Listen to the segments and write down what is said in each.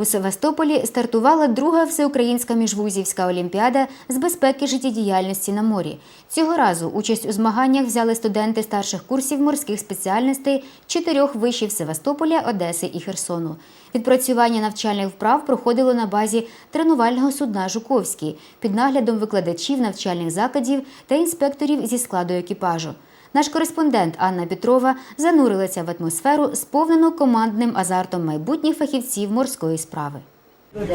У Севастополі стартувала друга всеукраїнська міжвузівська олімпіада з безпеки життєдіяльності на морі. Цього разу участь у змаганнях взяли студенти старших курсів морських спеціальностей чотирьох вишів Севастополя, Одеси і Херсону. Відпрацювання навчальних вправ проходило на базі тренувального судна Жуковський під наглядом викладачів навчальних закладів та інспекторів зі складу екіпажу. Наш кореспондент Анна Петрова занурилася в атмосферу, сповнену командним азартом майбутніх фахівців морської справи.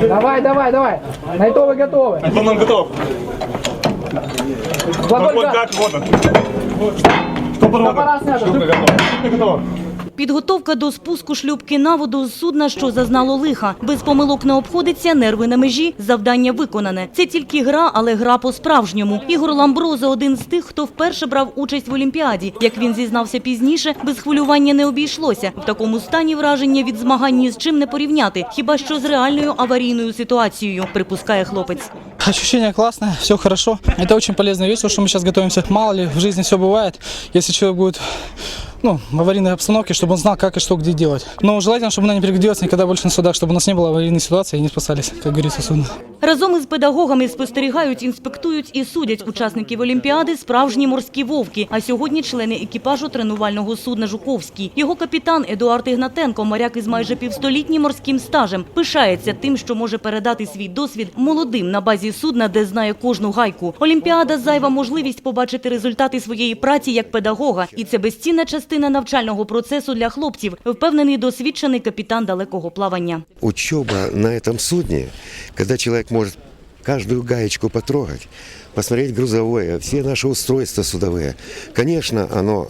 Давай, давай, давай. На это вы готовы. Антон готов. Глаголь Вот «да». как, вот он. Стопор Аппарат снято. Шлюпка готова. Шлюпка готова. Підготовка до спуску шлюпки на воду з судна, що зазнало лиха. Без помилок не обходиться, нерви на межі, завдання виконане. Це тільки гра, але гра по-справжньому. Ігор Ламброзо – один з тих, хто вперше брав участь в Олімпіаді. Як він зізнався пізніше, без хвилювання не обійшлося. В такому стані враження від змагань ні з чим не порівняти, хіба що з реальною аварійною ситуацією, припускає хлопець. Ощущение классное, все хорошо. Это очень полезная вещь, потому что мы сейчас готовимся. Мало ли, в жизни все бывает. Если человек будет ну, в аварийной обстановке, чтобы он знал, как и что, где делать. Но желательно, чтобы она не пригодилась никогда больше на судах, чтобы у нас не было аварийной ситуации и не спасались, как говорится, судно. Разом із педагогами спостерігають, інспектують і судять учасників Олімпіади справжні морські вовки. А сьогодні члени екіпажу тренувального судна Жуковський. Його капітан Едуард Ігнатенко, моряк із майже півстолітнім морським стажем, пишається тим, що може передати свій досвід молодим на базі судна, де знає кожну гайку. Олімпіада зайва можливість побачити результати своєї праці як педагога, і це безцінна частина навчального процесу для хлопців, впевнений досвідчений капітан далекого плавання. учеба на этом судне, когда человек может каждую гаечку потрогать, посмотреть грузовое, все наши устройства судовые, конечно, оно э,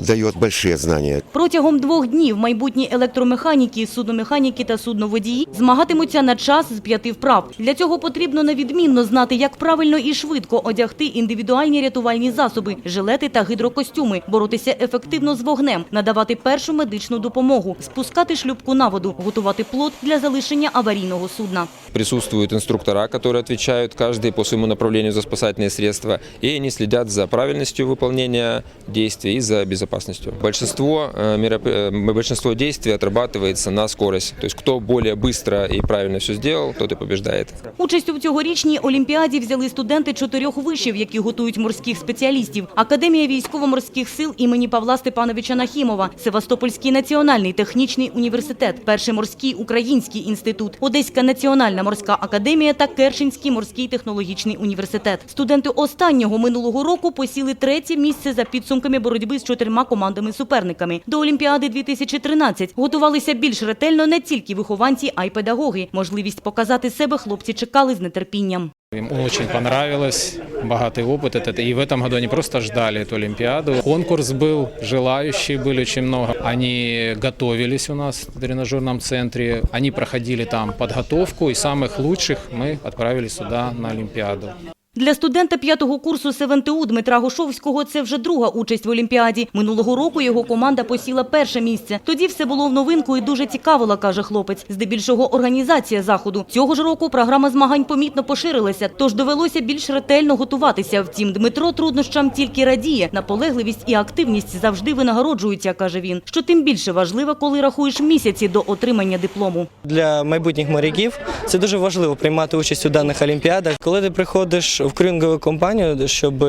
дает большие знания. Протягом двох днів майбутні електромеханіки, судномеханіки та судноводії змагатимуться на час з п'яти вправ. Для цього потрібно невідмінно знати, як правильно і швидко одягти індивідуальні рятувальні засоби, жилети та гідрокостюми, боротися ефективно з вогнем, надавати першу медичну допомогу, спускати шлюпку на воду, готувати плот для залишення аварійного судна. Присутствуют инструктора, которые отвечают каждый по своему направлению за спасательные средства, и они следят за правильностью выполнения действий и за безопасностью. Большинство, э, мероп- э, большинство действий отрабатывается на скорость. То есть кто более быстро и правильно все сделал, тот и побеждает. Участь у цьогорічній олімпіаді взяли студенти чотирьох вишів, які готують морських спеціалістів. Академія військово-морських сил імені Павла Степановича Нахімова, Севастопольський національний технічний університет, Перший морський український інститут, Одеська національна морська академія та Керченський морський технологічний університет. Студенти останнього минулого року посіли третє місце за підсумками боротьби з чотирма командами-суперниками. До Олімпіади 2013 готувалися більш ретельно не тільки вихованці, а й педагоги. Можливість показати себе хлопці чекали з нетерпінням. Им очень понравилось, богатый опыт. Это, и в этом году они просто ждали эту Олимпиаду. Конкурс был, желающие были очень много. Они готовились у нас в тренажерном центре. Они проходили там подготовку, и самых лучших мы отправили сюда на Олимпиаду. Для студента п'ятого курсу СВНТУ Дмитра Гошовського це вже друга участь в Олімпіаді. Минулого року його команда посіла перше місце. Тоді все було в новинку і дуже цікавило, каже хлопець. Здебільшого організація заходу. Цього ж року програма змагань помітно поширилася, тож довелося більш ретельно готуватися. Втім, Дмитро труднощам тільки радіє. Наполегливість і активність завжди винагороджуються, каже він. Що тим більше важливо, коли рахуєш місяці до отримання диплому. Для майбутніх моряків це дуже важливо приймати участь у даних олімпіадах. Коли ти приходиш в крюнгову компанію, щоб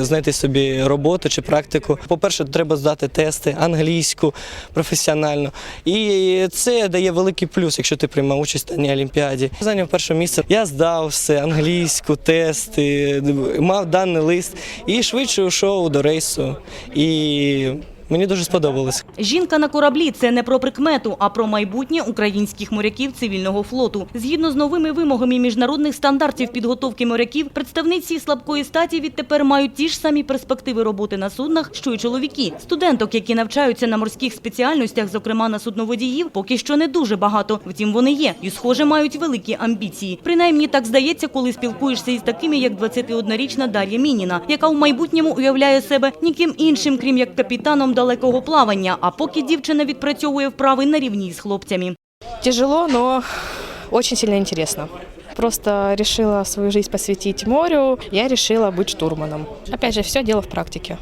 знайти собі роботу чи практику, по-перше, треба здати тести англійську професіонально. І це дає великий плюс, якщо ти приймав участь в даній олімпіаді. Зайняв перше місце. Я здав все англійську, тести, мав даний лист і швидше йшов до рейсу. І мені дуже сподобалось. Жінка на кораблі це не про прикмету, а про майбутнє українських моряків цивільного флоту. Згідно з новими вимогами міжнародних стандартів підготовки моряків, представниці слабкої статі відтепер мають ті ж самі перспективи роботи на суднах, що й чоловіки. Студенток, які навчаються на морських спеціальностях, зокрема на судноводіїв, поки що не дуже багато. Втім, вони є і, схоже, мають великі амбіції. Принаймні так здається, коли спілкуєшся із такими, як 21-річна Дар'я Мініна, яка в майбутньому уявляє себе ніким іншим, крім як капітаном далекого плавання. А поки дівчина відпрацьовує вправи на рівні з хлопцями. Тяжело, але дуже сильно цікаво. Просто решила свою жизнь посвятить морю, я решила быть штурманом. Опять же, все дело в практике.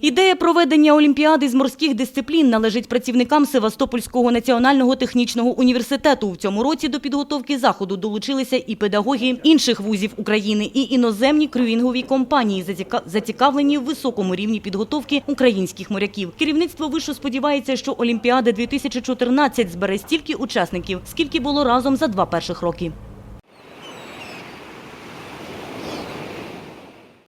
Ідея проведення Олімпіади з морських дисциплін належить працівникам Севастопольського національного технічного університету. В цьому році до підготовки заходу долучилися і педагоги інших вузів України, і іноземні крюїнгові компанії, зацікавлені в високому рівні підготовки українських моряків. Керівництво вишу сподівається, що Олімпіада 2014 збере стільки учасників, скільки було разом за два перших роки.